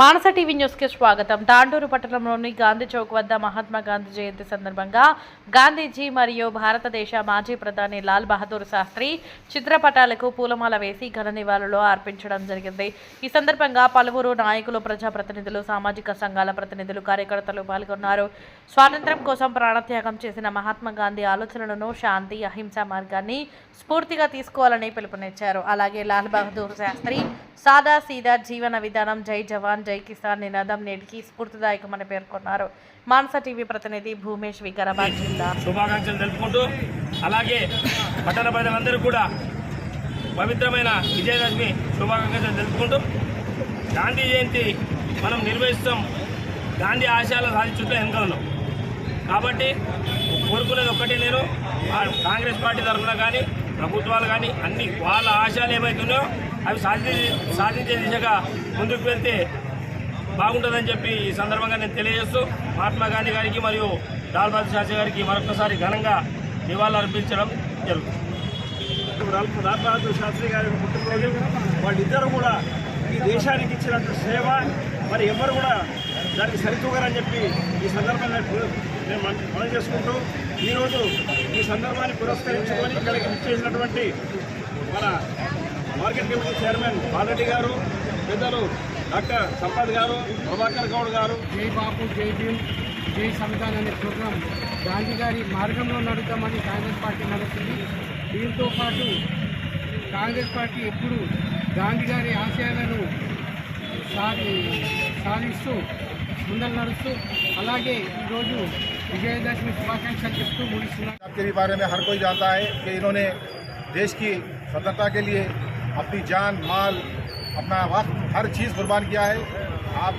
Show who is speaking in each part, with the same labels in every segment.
Speaker 1: మానస TV కి స్వాగతం దాండూరు పట్టణంలోని గాంధీ చౌక్ వద్ద మహాత్మా గాంధీ జయంతి సందర్భంగా గాంధీజీ మరియు భారతదేశ మాజీ ప్రధాని లాల్ బహదూర్ శాస్త్రి చిత్రపటాలకు పూలమాల వేసి ఘన నివాళులు అర్పించడం జరిగింది ఈ సందర్భంగా పలువురు నాయకులు ప్రజాప్రతినిధులు సామాజిక సంఘాల ప్రతినిధులు కార్యకర్తలు పాల్గొన్నారు స్వాతంత్ర్యం కోసం ప్రాణత్యాగం చేసిన మహాత్మా గాంధీ ఆలోచనలను శాంతి అహింస మార్గాన్ని స్ఫూర్తిగా తీసుకోవాలని పిలుపునిచ్చారు అలాగే లాల్ బహదూర్ శాస్త్రి సాదా సీదా జీవన విధానం జై జవాన్ జై కిసాన్ నినాదం నేటికి స్ఫూర్తిదాయకమని పేర్కొన్నారు మానస టీవీ ప్రతినిధి భూమేష్ వికారాబాద్ జిల్లా
Speaker 2: శుభాకాంక్షలు తెలుపుకుంటూ అలాగే పట్టణ ప్రజలందరూ కూడా పవిత్రమైన విజయదశమి శుభాకాంక్షలు తెలుపుకుంటూ గాంధీ జయంతి మనం నిర్వహిస్తాం గాంధీ ఆశయాలు సాధించుంటే వెనుక కాబట్టి కోరుకునేది ఒక్కటే నేను కాంగ్రెస్ పార్టీ తరఫున కానీ ప్రభుత్వాలు కానీ అన్ని వాళ్ళ ఆశయాలు ఏమైతున్నాయో అవి సాధించే సాధించే దిశగా ముందుకు వెళ్తే బాగుంటుందని చెప్పి ఈ సందర్భంగా నేను తెలియజేస్తూ మహాత్మా గాంధీ గారికి మరియు లాల్ బహదూర్ శాస్త్రి గారికి మరొకసారి ఘనంగా నివాళులు అర్పించడం జరుగుతుంది
Speaker 3: లాల్ బహదూర్ శాస్త్రి గారి పుట్టినరోజు వాళ్ళిద్దరూ కూడా ఈ దేశానికి ఇచ్చినంత సేవ మరి ఎవరు కూడా దానికి సరితూగరని చెప్పి ఈ సందర్భంగా మేము మనం చేసుకుంటూ ఈరోజు ఈ సందర్భాన్ని పురస్కరించుకొని ఇక్కడికి చేసినటువంటి మన మార్కెట్ కమిటీ చైర్మన్ బాలరెడ్డి గారు పెద్దలు అక్క సంపాదగారు ప్రభాకర్ గౌడ్ గారు
Speaker 4: బాపూజీఎం ఈ సమతాన ని ప్రోగ్రాం గాంధీ గారి మార్గంలో నడుతామని కాంగ్రెస్ పార్టీ నరసింహీ తీన్ తో పాటు కాంగ్రెస్ పార్టీ ఎప్పుడు గాంధీ గారి ఆశయాలను సాధి సాధిస్తూ ముందు నరుస్తూ అలాగే ఈ రోజు విజయదశమి స్వసాక్షాత్కరిస్తూ మోనిషనా
Speaker 5: గారి గురించి ఎవరికో jata hai ki inhone desh ki sakatta ke liye apni jaan maal अपना वक्त हर चीज़ कुर्बान किया है आप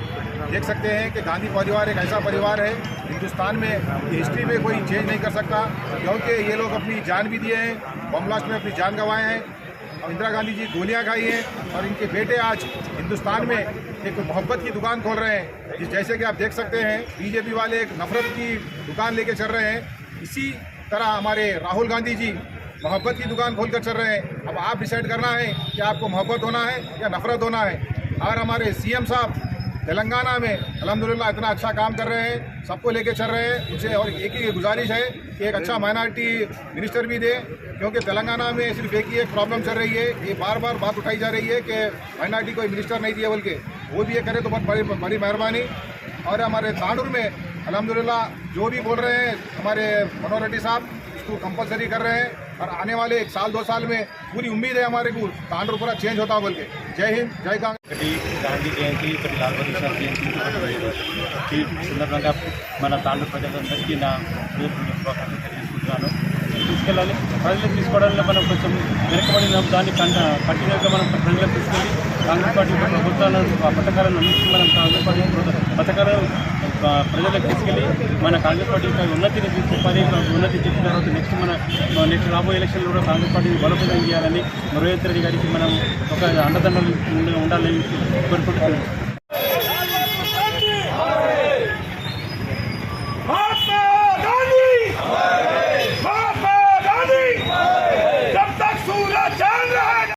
Speaker 5: देख सकते हैं कि गांधी परिवार एक ऐसा परिवार है हिंदुस्तान में हिस्ट्री में कोई चेंज नहीं कर सकता क्योंकि ये लोग अपनी जान भी दिए हैं बमलास्ट में अपनी जान गंवाए हैं और इंदिरा गांधी जी गोलियां खाई हैं और इनके बेटे आज हिंदुस्तान में एक मोहब्बत की दुकान खोल रहे हैं जैसे कि आप देख सकते हैं बीजेपी वाले एक नफरत की दुकान लेके चल रहे हैं इसी तरह हमारे राहुल गांधी जी मोहब्बत की दुकान खोल कर चल रहे हैं अब आप डिसाइड करना है कि आपको मोहब्बत होना है या नफरत होना है और हमारे सीएम साहब तेलंगाना में अलहमदिल्ला इतना अच्छा काम कर रहे हैं सबको लेके चल रहे हैं उनसे और एक ही गुजारिश है कि एक अच्छा माइनॉरिटी मिनिस्टर भी दे क्योंकि तेलंगाना में सिर्फ एक ही एक प्रॉब्लम चल रही है ये बार बार बात उठाई जा रही है कि माइनॉरिटी कोई मिनिस्टर नहीं दिए बल्कि वो भी ये करें तो बहुत बड़ी बड़ी मेहरबानी और हमारे तांडुर में अलहमदिल्ला जो भी बोल रहे हैं हमारे मनोहर रेड्डी साहब इसको कंपलसरी कर रहे हैं और आने वाले एक साल दो साल में पूरी उम्मीद है हमारे को तांडव पूरा चेंज होता हो बोल के जय हिंद जय
Speaker 6: गांधी गांधी जयंती कभी लाल बहादुर शाह जयंती सुंदर रंग मैं तांडव प्रजातंत्र की ना चुनाव प्रजल मन कंटे मन प्रजल कांग्रेस ప్రజలకు తీసుకెళ్ళి మన కాంగ్రెస్ పార్టీ యొక్క ఉన్నతిని తీసుకుని ఉన్నతి చెప్పిన తర్వాత నెక్స్ట్ మన నెక్స్ట్ రాబోయే ఎలక్షన్లో కూడా కాంగ్రెస్ పార్టీని బలోపేతం చేయాలని మరోహర్ గారికి మనం ఒక అండదండలు ఉండాలని కోరుకుంటున్నాం